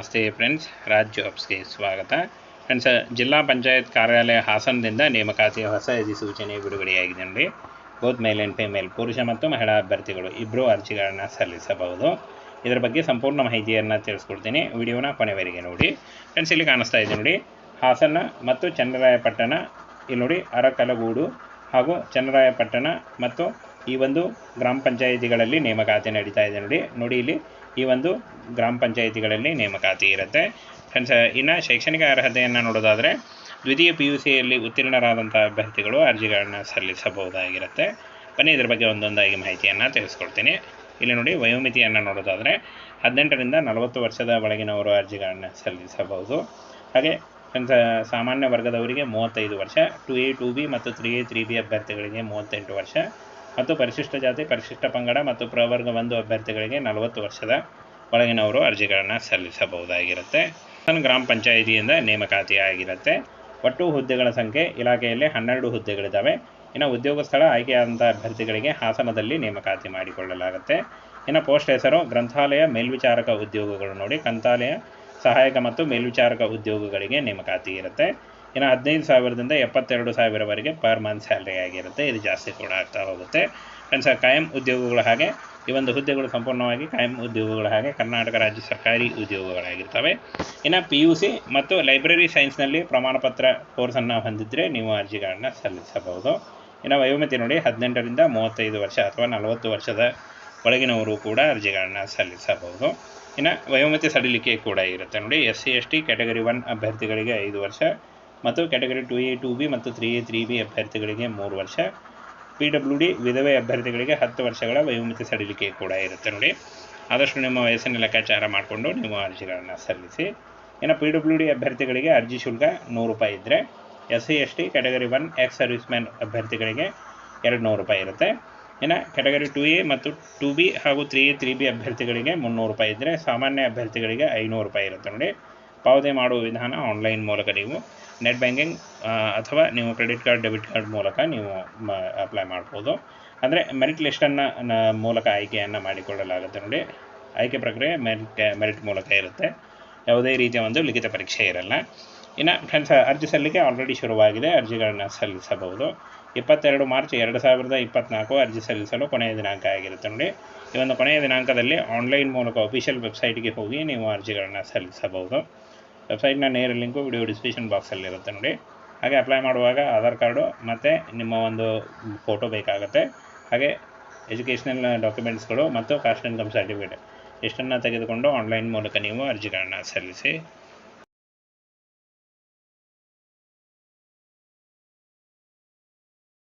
ನಮಸ್ತೆ ಫ್ರೆಂಡ್ಸ್ ರಾಜ್ ಜಾಬ್ಸ್ಗೆ ಸ್ವಾಗತ. ಫ್ರೆಂಡ್ಸ್, ಜಿಲ್ಲಾ ಪಂಚಾಯತ್ ಕಾರ್ಯಾಲಯ ಹಾಸನದಿಂದ ನೇಮಕಾತಿಯ ಹೊಸ ಅಧಿಸೂಚನೆ ಬಿಡುಗಡೆಯಾಗಿದೆ ನೋಡಿ. ಬೋತ್ ಮೇಲ್ ಆ್ಯಂಡ್ ಫಿಮೇಲ್ ಪುರುಷ ಮತ್ತು ಮಹಿಳಾ ಅಭ್ಯರ್ಥಿಗಳು ಇಬ್ಬರು ಅರ್ಜಿಗಳನ್ನು ಸಲ್ಲಿಸಬಹುದು. ಇದರ ಬಗ್ಗೆ ಸಂಪೂರ್ಣ ಮಾಹಿತಿಯನ್ನು ತಿಳಿಸ್ಕೊಡ್ತೀನಿ. ವಿಡಿಯೋನ ಕೊನೆವರೆಗೆ ನೋಡಿ. ಫ್ರೆಂಡ್ಸ್, ಇಲ್ಲಿ ಕಾಣಿಸ್ತಾ ಇದೆ ನೋಡಿ. ಹಾಸನ ಮತ್ತು ಚನ್ನರಾಯಪಟ್ಟಣ, ಇಲ್ಲಿ ನೋಡಿ, ಅರಕಲಗೂಡು ಹಾಗೂ ಚನ್ನರಾಯಪಟ್ಟಣ ಮತ್ತು ಈ ಒಂದು ಗ್ರಾಮ ಪಂಚಾಯಿತಿಗಳಲ್ಲಿ ನೇಮಕಾತಿ ನಡೀತಾ ಇದೆ ನೋಡಿ. ನೋಡಿ ಇಲ್ಲಿ ಈ ಒಂದು ಗ್ರಾಮ ಪಂಚಾಯಿತಿಗಳಲ್ಲಿ ನೇಮಕಾತಿ ಇರುತ್ತೆ. ಫ್ರೆಂಡ್ಸ್ ಇನ್ನು ಶೈಕ್ಷಣಿಕ ಅರ್ಹತೆಯನ್ನು ನೋಡೋದಾದರೆ ದ್ವಿತೀಯ ಪಿ ಯು ಸಿಯಲ್ಲಿ ಉತ್ತೀರ್ಣರಾದಂಥ ಅಭ್ಯರ್ಥಿಗಳು ಅರ್ಜಿಗಳನ್ನು ಸಲ್ಲಿಸಬಹುದಾಗಿರುತ್ತೆ. ಬನ್ನಿ, ಇದರ ಬಗ್ಗೆ ಒಂದೊಂದಾಗಿ ಮಾಹಿತಿಯನ್ನು ತಿಳಿಸ್ಕೊಡ್ತೀನಿ. ಇಲ್ಲಿ ನೋಡಿ, ವಯೋಮಿತಿಯನ್ನು ನೋಡೋದಾದರೆ ಹದಿನೆಂಟರಿಂದ ನಲವತ್ತು ವರ್ಷದ ಒಳಗಿನವರು ಅರ್ಜಿಗಳನ್ನು ಸಲ್ಲಿಸಬಹುದು. ಹಾಗೆ ಸಾಮಾನ್ಯ ವರ್ಗದವರಿಗೆ ಮೂವತ್ತೈದು ವರ್ಷ, ಟು ಎ, ಟು ಬಿ ಮತ್ತು ತ್ರೀ ಎ, ತ್ರೀ ಬಿ ಅಭ್ಯರ್ಥಿಗಳಿಗೆ ಮೂವತ್ತೆಂಟು ವರ್ಷ ಮತ್ತು ಪರಿಶಿಷ್ಟ ಜಾತಿ, ಪರಿಶಿಷ್ಟ ಪಂಗಡ ಮತ್ತು ಪ್ರವರ್ಗ ಒಂದು ಅಭ್ಯರ್ಥಿಗಳಿಗೆ ನಲವತ್ತು ವರ್ಷದ ಒಳಗಿನವರು ಅರ್ಜಿಗಳನ್ನು ಸಲ್ಲಿಸಬಹುದಾಗಿರುತ್ತೆ. ಗ್ರಾಮ ಪಂಚಾಯಿತಿಯಿಂದ ನೇಮಕಾತಿ ಆಗಿರುತ್ತೆ. ಒಟ್ಟು ಹುದ್ದೆಗಳ ಸಂಖ್ಯೆ ಇಲಾಖೆಯಲ್ಲಿ ಹನ್ನೆರಡು ಹುದ್ದೆಗಳಿದ್ದಾವೆ. ಇನ್ನು ಉದ್ಯೋಗ ಸ್ಥಳ ಆಯ್ಕೆಯಾದಂಥ ಅಭ್ಯರ್ಥಿಗಳಿಗೆ ಹಾಸನದಲ್ಲಿ ನೇಮಕಾತಿ ಮಾಡಿಕೊಳ್ಳಲಾಗುತ್ತೆ. ಇನ್ನು ಪೋಸ್ಟ್ ಹೆಸರು, ಗ್ರಂಥಾಲಯ, ಮೇಲ್ವಿಚಾರಕ ಉದ್ಯೋಗಗಳು ನೋಡಿ, ಗ್ರಂಥಾಲಯ, ಸಹಾಯಕ ಮತ್ತು ಮೇಲ್ವಿಚಾರಕ ಉದ್ಯೋಗಗಳಿಗೆ ನೇಮಕಾತಿ ಇರುತ್ತೆ. ಇನ್ನು ಹದಿನೈದು ಸಾವಿರದಿಂದ ಎಪ್ಪತ್ತೆರಡು ಸಾವಿರವರೆಗೆ ಪರ್ ಮಂತ್ ಸ್ಯಾಲ್ರಿ ಆಗಿರುತ್ತೆ. ಇದು ಜಾಸ್ತಿ ಕೂಡ ಆಗ್ತಾ ಹೋಗುತ್ತೆ. ಫ್ರೆಂಡ್ಸ್ ಕಾಯಂ ಉದ್ಯೋಗಗಳ ಹಾಗೆ, ಈ ಒಂದು ಹುದ್ದೆಗಳು ಸಂಪೂರ್ಣವಾಗಿ ಕಾಯಂ ಉದ್ಯೋಗಗಳ ಹಾಗೆ ಕರ್ನಾಟಕ ರಾಜ್ಯ ಸರ್ಕಾರಿ ಉದ್ಯೋಗಗಳಾಗಿರ್ತವೆ. ಇನ್ನು ಪಿ ಯು ಸಿ ಮತ್ತು ಲೈಬ್ರರಿ ಸೈನ್ಸ್ನಲ್ಲಿ ಪ್ರಮಾಣಪತ್ರ ಕೋರ್ಸನ್ನು ಹೊಂದಿದ್ದರೆ ನೀವು ಅರ್ಜಿಗಳನ್ನು ಸಲ್ಲಿಸಬಹುದು. ಇನ್ನು ವಯೋಮಿತಿ ನೋಡಿ, ಹದಿನೆಂಟರಿಂದ ಮೂವತ್ತೈದು ವರ್ಷ ಅಥವಾ ನಲವತ್ತು ವರ್ಷದ ಒಳಗಿನವರು ಕೂಡ ಅರ್ಜಿಗಳನ್ನು ಸಲ್ಲಿಸಬಹುದು. ಇನ್ನು ವಯೋಮಿತಿ ಸಡಿಲಿಕೆ ಕೂಡ ಇರುತ್ತೆ ನೋಡಿ. S C, S T, category one ಅಭ್ಯರ್ಥಿಗಳಿಗೆ ಐದು ವರ್ಷ ಮತ್ತು category two A, two B ಮತ್ತು ತ್ರೀ ಎ, ತ್ರೀ ಬಿ ಅಭ್ಯರ್ಥಿಗಳಿಗೆ ಮೂರು ವರ್ಷ. ಪಿ ಡಬ್ಲ್ಯೂ ಡಿ ವಿಧವೆ ಅಭ್ಯರ್ಥಿಗಳಿಗೆ ಹತ್ತು ವರ್ಷಗಳ ವಯೋಮಿತಿ ಸಡಿಲಿಕೆ ಕೂಡ ಇರುತ್ತೆ ನೋಡಿ. ಆದಷ್ಟು ನಿಮ್ಮ ವಯಸ್ಸನ್ನು ಲೆಕ್ಕಾಚಾರ ಮಾಡಿಕೊಂಡು ನೀವು ಅರ್ಜಿಗಳನ್ನು ಸಲ್ಲಿಸಿ. ಇನ್ನು ಪಿ ಡಬ್ಲ್ಯೂ ಡಿ ಅಭ್ಯರ್ಥಿಗಳಿಗೆ ಅರ್ಜಿ ಶುಲ್ಕ ನೂರು ರೂಪಾಯಿ ಇದ್ದರೆ S C S T category one, ex service man ಅಭ್ಯರ್ಥಿಗಳಿಗೆ ಎರಡು ನೂರು ರೂಪಾಯಿ ಇರುತ್ತೆ. ಇನ್ನು ಕ್ಯಾಟಗರಿ ಟು ಎ ಮತ್ತು ಟು ಬಿ ಹಾಗೂ ತ್ರೀ ಎ, ತ್ರೀ ಬಿ ಅಭ್ಯರ್ಥಿಗಳಿಗೆ ಮುನ್ನೂರು ರೂಪಾಯಿ ಇದ್ದರೆ ಸಾಮಾನ್ಯ ಅಭ್ಯರ್ಥಿಗಳಿಗೆ ಐನೂರು ರೂಪಾಯಿ ಇರುತ್ತೆ ನೋಡಿ. ಪಾವತಿ ಮಾಡುವ ವಿಧಾನ ಆನ್ಲೈನ್ ಮೂಲಕ ನೀವು ನೆಟ್ ಬ್ಯಾಂಕಿಂಗ್ ಅಥವಾ ನೀವು ಕ್ರೆಡಿಟ್ ಕಾರ್ಡ್ ಡೆಬಿಟ್ ಕಾರ್ಡ್ ಮೂಲಕ ನೀವು ಅಪ್ಲೈ ಮಾಡ್ಬೋದು. ಅಂದರೆ ಮೆರಿಟ್ ಲಿಸ್ಟನ್ನು ಮೂಲಕ ಆಯ್ಕೆಯನ್ನು ಮಾಡಿಕೊಳ್ಳಲಾಗುತ್ತೆ ನೋಡಿ. ಆಯ್ಕೆ ಪ್ರಕ್ರಿಯೆ ಮೆರಿಟ್ ಮೆರಿಟ್ ಮೂಲಕ ಇರುತ್ತೆ. ಯಾವುದೇ ರೀತಿಯ ಒಂದು ಲಿಖಿತ ಪರೀಕ್ಷೆ ಇರಲ್ಲ. ಇನ್ನು ಫ್ರೆಂಡ್ಸ್ ಅರ್ಜಿ ಸಲ್ಲಿಕೆ ಆಲ್ರೆಡಿ ಶುರುವಾಗಿದೆ. ಅರ್ಜಿಗಳನ್ನು ಸಲ್ಲಿಸಬಹುದು. ಇಪ್ಪತ್ತೆರಡು ಮಾರ್ಚ್ ಎರಡು ಸಾವಿರದ ಇಪ್ಪತ್ತ್ನಾಲ್ಕು ಅರ್ಜಿ ಸಲ್ಲಿಸಲು ಕೊನೆಯ ದಿನಾಂಕ ಆಗಿರುತ್ತೆ ನೋಡಿ. ಈ ಒಂದು ಕೊನೆಯ ದಿನಾಂಕದಲ್ಲಿ ಆನ್ಲೈನ್ ಮೂಲಕ ಅಫಿಷಿಯಲ್ ವೆಬ್ಸೈಟ್ಗೆ ಹೋಗಿ ನೀವು ಅರ್ಜಿಗಳನ್ನು ಸಲ್ಲಿಸಬಹುದು. ವೆಬ್ಸೈಟ್ನ ನೇರ ಲಿಂಕು ವಿಡಿಯೋ ಡಿಸ್ಕ್ರಿಪ್ಷನ್ ಬಾಕ್ಸಲ್ಲಿರುತ್ತೆ ನೋಡಿ. ಹಾಗೆ ಅಪ್ಲೈ ಮಾಡುವಾಗ ಆಧಾರ್ ಕಾರ್ಡು ಮತ್ತು ನಿಮ್ಮ ಒಂದು ಫೋಟೋ ಬೇಕಾಗುತ್ತೆ. ಹಾಗೆ ಎಜುಕೇಷನಲ್ ಡಾಕ್ಯುಮೆಂಟ್ಸ್ಗಳು ಮತ್ತು ಕಾಸ್ಟ್ ಇನ್ಕಮ್ ಸರ್ಟಿಫಿಕೇಟ್ ಇಷ್ಟನ್ನು ತೆಗೆದುಕೊಂಡು ಆನ್ಲೈನ್ ಮೂಲಕ ನೀವು ಅರ್ಜಿಗಳನ್ನು ಸಲ್ಲಿಸಿ